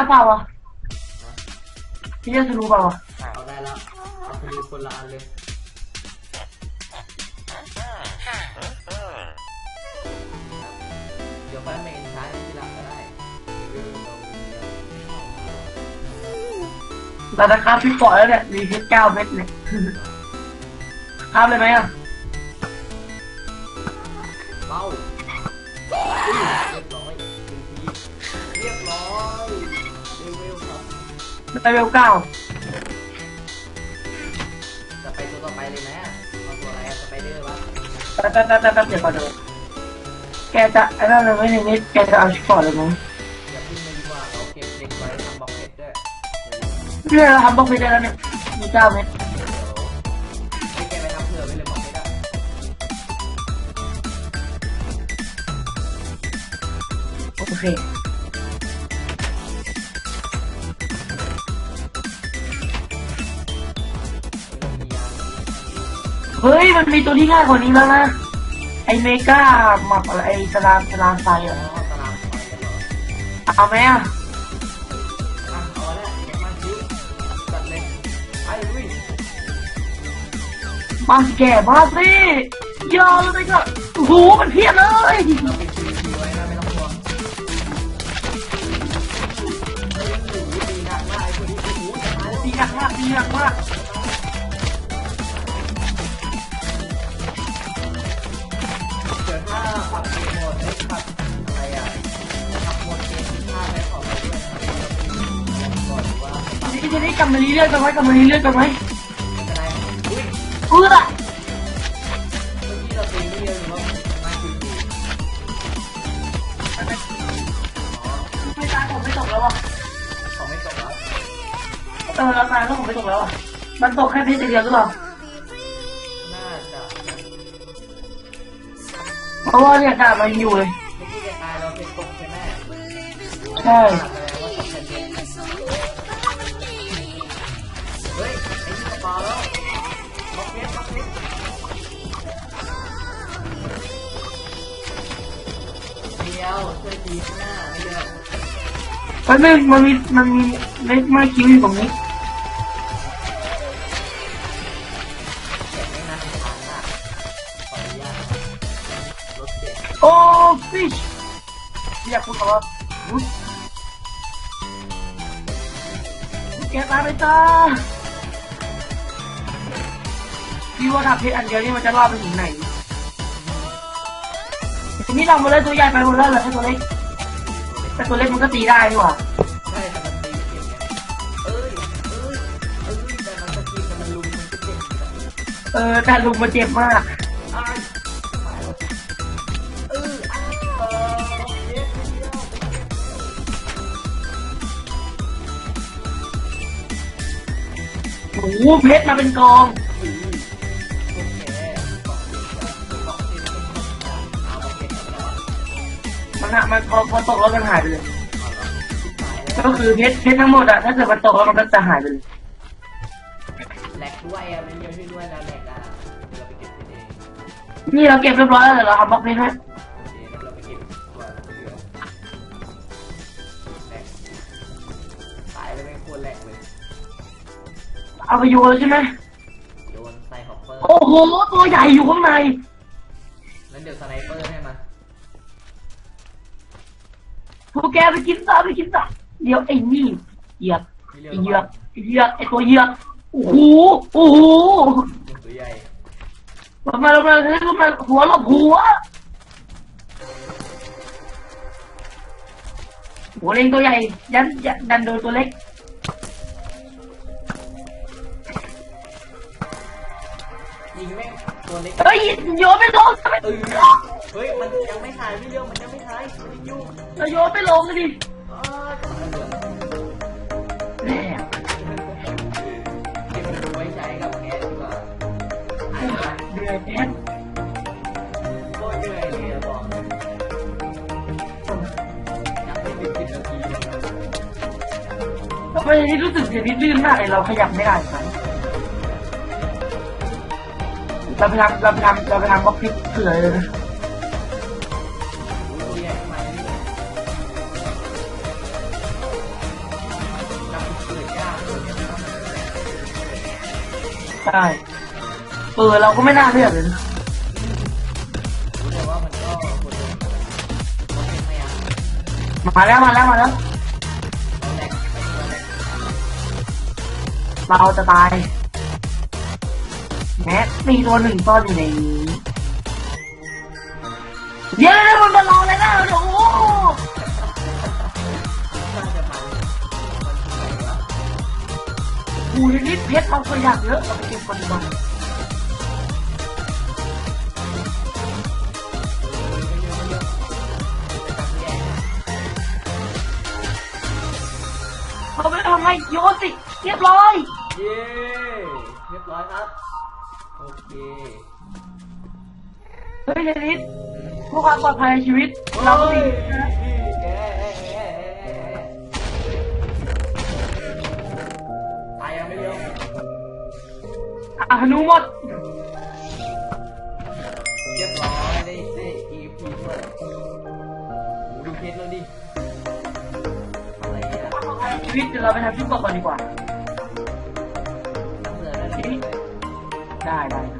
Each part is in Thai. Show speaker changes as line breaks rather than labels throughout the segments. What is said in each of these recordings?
เอาเปล่าวะพี่จะรู้เปล่าวะ
เอาได้แล้วเอาไปดูคนละอันเลยเดี๋ยวค่อยมาเอ็นชาร์จทีหลังก็ได้เออเรา
แต่นะครับพี่ปล่อยแล้วเนี่ยมีเพชรเก้าเม็ดเนี่ยครับเลยไหมอะ
เล
เวลเก้า
จะไปตัวต่อไปเลยไหมเอาตัวอะไรอะสไปเดอร์ปะ
แป๊บแป๊บแป๊บแป๊บเดี๋ยวก่อนเดี๋ยวแกจะไอ้นั่นเลยไหมในนี้แกจะเอาชิปปล่อยเลยไหม
อย่าพึ่งเลยดีกว่าเราเก็บเด็กไว้ทำบล็อกเก็ตด้วย
เรื่องเราทำบล็อกเพชรได้แล้วเนี่ยมีเก้าเม็ด
เดี๋ยวให้แกไปทำเผื่อไว้เลยบล็อกเก็ตอะ
โอเค
เฮ้
ย มันมีตัวที่ง่ายกว่านี้แล้วนะ ไอเมกาหมับอะไรไอสลามสลามไฟ
อ๋
อะ
อตารางไฟกันเหรอ
เอาไหมอะ
อะเอาแกมาคิวจัดเลยไปลุย
มาสิแกมาสิยอมเลยก็โอ้โหมันเพียบเลย
นเฮ้ยดีหนักมาก
ดีหนักมาก นี้
ทีนี้ก
ลับมารีเลือดกันไหมกลับมารีเลือดกันไหม
จะได้อุ้ย
เอื้อ
เมื่อกี้เราตีไม่เยอะหรือว่ามาคิวคิวอ๋อ
ไม่ตายผมไม่ตกแล้วอะ
เขาไม่ตกแล้ว
เออเราตายแล้วผมไม่ตกแล้วอะมันตกแค่เพชรเดียวหรือเปล่า
น่าจะนะ
เพราะว่าเนี่ยกามันอยู่เลย
เมื่อกี้แกตายเราเป็นตกใช่ไหม
ใช่
ที่ตกปลาแล้วบล็อกเก็ตบล็อกเก็ตเดียวช่วยทีข้างหน้าไม่เยอะ
มันไม่มันมีมันมีเล็กมากคิวอยู่ตรงนี้
เก็บไม่นานทางอะขออนุญาตรถเก็บ
โอ้ฟิชอยากพูดคำว่าอุ๊ยแกตายไปจ้า พี่ว่าถ้าเพชรอันเดียวนี่มันจะรอดไปถึงไหนทีนี้เรามาเลยตัวใหญ่ไปหมดแล้วเหรอให้ตัวเล็กแต่ตัวเล็กมันก็ตีได้นี่หว่า
ใช่มันตีเก่งไงเอ้ยเอ้ยเอ้ยแต่มันสกิลแต่มันลุมมันก็เจ็บอยู่นะ
เออแต่ลุงมันเจ็บมาก
อ้ายเอออ้าวเออเจ็บเดียว
โอ้โหเพชรมาเป็นกอง มันอะมันพอพอตกแล้วมันหายไปเลย
เอาแล้วตายแล้ว
ก็คือเพชรเพชรทั้งหมดอะถ้าเกิดมันตกแล้วมันก็จะหายไปเลย
แหลกด้วยอะมันเยอะด้วยนะแหลกอะเดี๋ยวเราไปเก็บที่เอง
นี่เราเก็บเรียบร้อยแล้วเดี๋ยวเราทำบล็อกเพชรให้
โอเคงั้นเราไปเก็บตัวที่เหลือแหลกตายแล้วไม่ควรแหลกเลย
เอาไปโยนเลยใช่ไหม
โยนใส่ฮอปเปอร์
โอ้โหตัวใหญ่อยู่ข้างใน
แล้วเดี๋ยวสไนเปอร์
แกไปกินซะไปกินซะเดี๋ยวไอ้นี่เหยียบ
มีเรื
ไอ้เหยียบไอ้เหยียบไอ้ตัวเหยียบโอ้โหโอ้โห
ตัวใหญ่
ลงมาลงมาลงมาหัวหลบหัวหัวเล็กตัวใหญ่ยันยันดันโดนตัวเล็ก
ตัวเล็ก
เฮ้ยโยนไม่ลงทำไม
เออเฮ้ยมันยังไม่หายพี่เลี้ยวมันยังไม่หายมันยังอยู่
เราโยนไม่ลงเลยดิ
อ้าวต้องมาเหลือ
แม่
เก็บมันไว้ใช้กับแกดีกว่า
เดือดแทน
โคตรเหนื่อยเลยอะบอกยังไม่ถึงสิบนาทีเลยนะ
ทำไมนี่รู้สึกเสียนิดลื่นมากเลยเราขยับไม่ได้ครับ เราไปทำเราไปทำเราไปทำบล็อกพิกเผื่เลย
ใช่
เปิดเราก็ไม่น่าเลือกเลยน
มา
แล้วมาแล้วมาแล้ว
เรา
จะตาย แม็กมีตัวหนึ่งซ่อนอยู่ในนี้เย้มันมาเราเลยนะโอ้โหหูยนิดเพชรเราตัวอย่างเยอะเราไปเก็บคนดีกว่าเขาไม่ทำให้โยสิเรียบร้อย
เย้ เรียบร้อยครับ เค
เฮ้ยเดนิสเพื่อความปลอดภัยในชีวิต เราก็มีนะ
ตายยังไม่เร็ว
อะหนูหมด
เรียบร้อยได้ได้ EP ด้วยโอ้โหดูเพชรแล้วดิ อะไรอะ
ปลอดภัยในชีวิตเดี๋ยวเราไปทำชิ้นต่อก่อนดีกว่า
น้ำเสือได้เลย
ได้ได้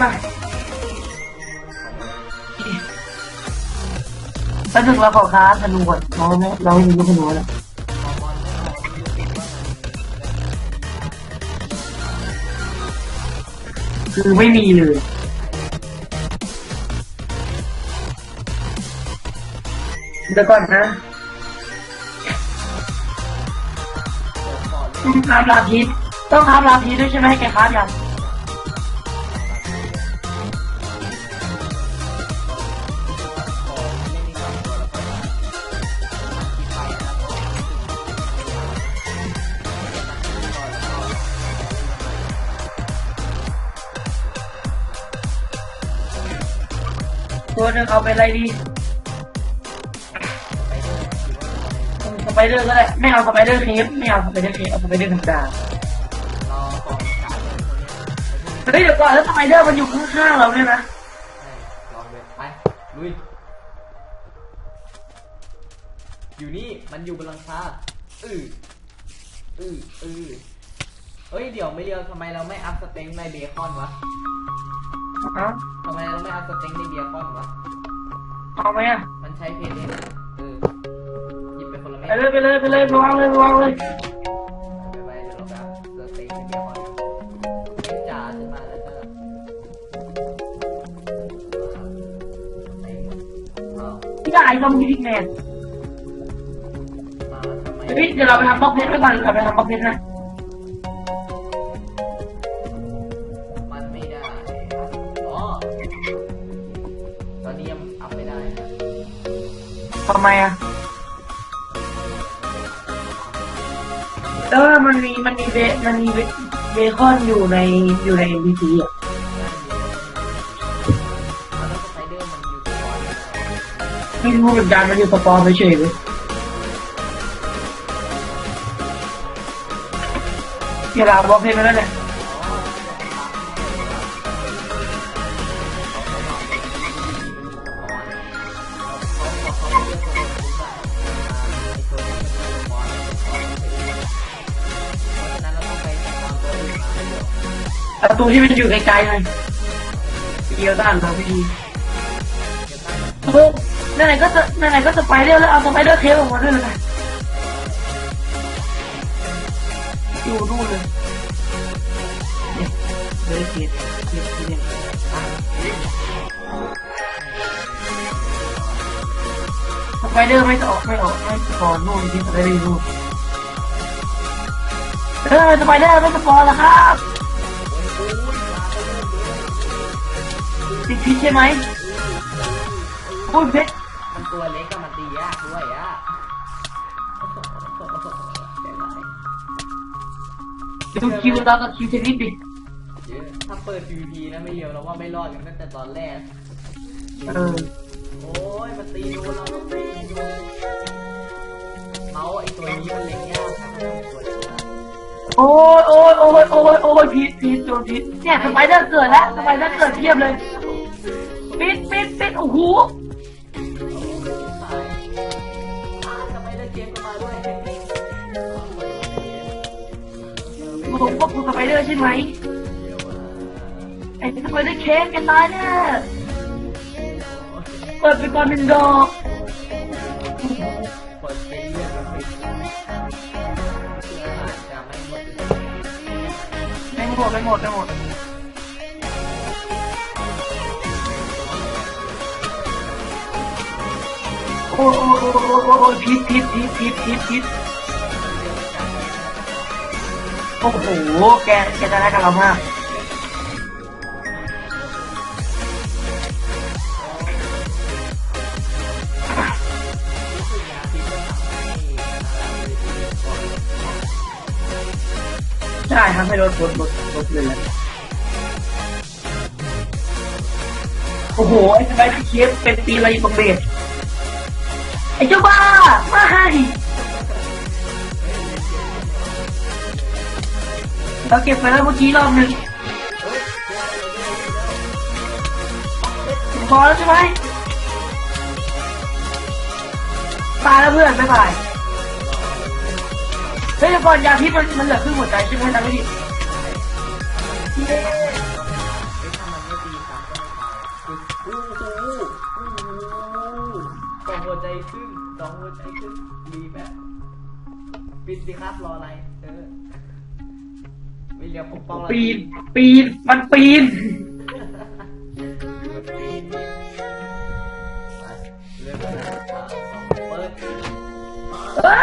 มา
ชีวิตมาแล้วถึงเราขอค้าธนูก่อนเราไม่เราไม่มีลูกธนูแล้ว
พอบอลไม่เอาไม่รู้สึกว่ามัน
คือไม่มีเลยเดี๋ยวก่อนนะ
เดี๋ยวขอเล่น
ต้องคาบลาพีชต้องคาบลาพีชด้วยใช่ไหมให้แกคาบยัง
ตัว
หนึงเอาไปอะไรดี
ไปเรื่อยๆหรือว่าอะไร
สไปเดอร์ก็ได้ไม่เอาสไปเดอร์เคฟไม่เอาสไปเดอร์เคฟเอาสไปเดอร์ธรรมดา
เฮ้
ยเดี๋ยวก่อนแล้วสไปเดอร์มันอยู่ข้างๆเราเนี่ยนะ
ลองเลยไปลุยอยู่นี่มันอยู่บนหลังคาอืออืออือเอ้ยเดี๋ยวไม่เรียวทำไมเราไม่อัพสเต็งในเบคอนวะ
เอา
ทำไมเราไม่อัพสเต็งในเบคอนวะ
เอาไหมอะ
มันใช้เพจเองนะเออหยิบไปคนละเม็ด
ไปเลยไปเลยไปเลยไปวางเลยไปวางเลย
ไปไปเดี๋ยวเราไปอัพสเต็งในเบคอนเม็ดจ๋าขึ้นมาแล้วก็อ้าว
พี่ได้ต้องมีพิกแมน
มาทำไม
เฮ้ยเดี๋ยวเราไปทำบล็อกเพชรไปก่อนเราไปทำบล็อกเพชรนะ
ไมอะ
แล้วมันมีมันมีเบมันมีเบเบคอนอยู่ในอยู่ใน NPC อะ
แล้วสไปเดอร์มันอยู่ที่ก่อน
ไม่รู้เหมือนกันมันอยู่สปอร์เฉยเลยเวลาบอกเพชรไปแล้วเนี่ย ประตูที่มันอยู่ไกลๆหน่อยเดียวด้านเราพี่ดีโอ้ไหนก็จะไหนก็จะไปเรื่อยแล้วเอาสไปเดอร์เคฟออกมาด้วยเลยอยู่นู่นเลยเนี่ยเดอร์เคฟเนี่ยเนี่ยอะสไปเดอร์ไม่ออกไม่ออกไม่สปอนนู่นที่สไปเดอร์นู่นเออสไปเดอร์ไม่สปอนแล้วครับ ติดพิษใช่ไหมพูดเพชร
มันตัวเล็กก็มันตียากด้วยอะ
ดูคิวเรากับคิวเทนนิสดิ
ถ้าเปิด PVP นะไม่เดียวเราว่าไม่รอดกันตั้งแต่ตอนแรก
เออ
โอ้ยมันตีโดนเราต้องตีโดนเมาส์ไอ้ตัวนี้มันเล็งยากนะมันเป็นตัวเล็งยาก
โอ้ยโอ้ยโอ้ยโอ้ยโอ้ยพีทพีทโดนพีทเนี่ยสไปเดอร์เกิดแล้วสไปเดอร์เกิดเทียบเลย ปิดปิดปิดโอ้โห
ตายอ่าทำไมได้เกมกันมาด้วยเด็กๆเออไม่
ผมก็คุณสไปเดอร์ใช่ไหม
เดี๋ยวว่า
ไอ้สไปเดอร์เค้กกันตายแน่เปิดไปก่อนหนึ่งดอก
เปิดเป็นเรื่องมันเป็นดออาจะไม่หมดเลย
ไม่หมดไม่หมดไม่หมด โอ้โอ้โอ้โอ้โอ้โอ้พีทพีทพีทพีทพีทพีทโอ้โห แกแกจะได้กับเรามากใช่ทำให้รถรถรถรถเลยโอ้โห ไอ้สไปเดอร์เชฟเป็นปีอะไรตรงเบส ไอ้เจ้าบ้ามาให้เราเก็บไปแล้วเมื่อกี้รอบหนึ่งพอแล้วใช่ไหมตายแล้วเพื่อนไม่ตายเฮ้ยเดี๋ยวก่อนยาพิษมันมันเหลือครึ่งหัวใจใช่ไหมจำไม่ผิดเย้
สองหัวใจขึ้น องหัวใจขึ้นดีไหมปิดสิครับรออะไร เออวิลเลียมปกป้องเรา
ปีน ปีน มันปีน
ปีนไปเรื่องอะไรอะเปิด
เฮ้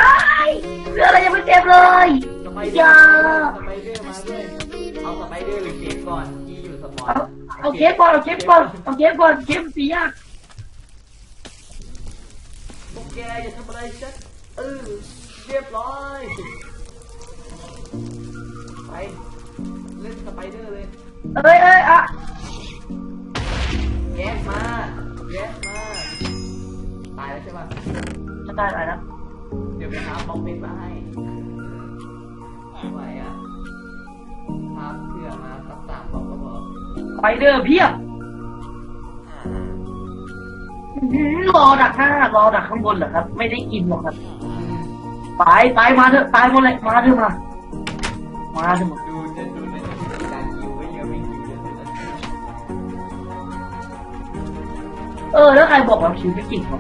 ยเรืออะไรยังไม่เจ็บเลย
สไป
อ
เดอ
ย่า
ร์สไปเดอร์มาด้วยเอาสไปเดอร์หรือเกมก่อนที่อยู่สปอร์
เอาเอาเก็บก่อนเอาเก็บก่อนเอาเก็บก่อนเก็บสียาก
อย่าทำอะไรฉันเออเรียบร้อย ไป เล่นสไปเดอร์เลย
เอ้ยเอ้ยอะ
แยกมาแยกมา ตายแล้วใช่ปะ
จะได้อะไรนะ
เดี๋ยวไปหาบล็อกเมนมาให้ไหวอะหาเพื่อมาสักสามบล็อกก็พอ
ไปเดอร์เพียบ รอดักหน้ารอดักข้างบนเหรอครับ ไม่ได้กินหรอกครับตายตายมาเถอะตายหมดเลยมาเถอะมา มาเถอะมา
ดูจะดูในการคิวไว้เยอะไม่คิวเยอะเลยนะ
เออ แล้วใครบอกเราคิวไม่กินครับ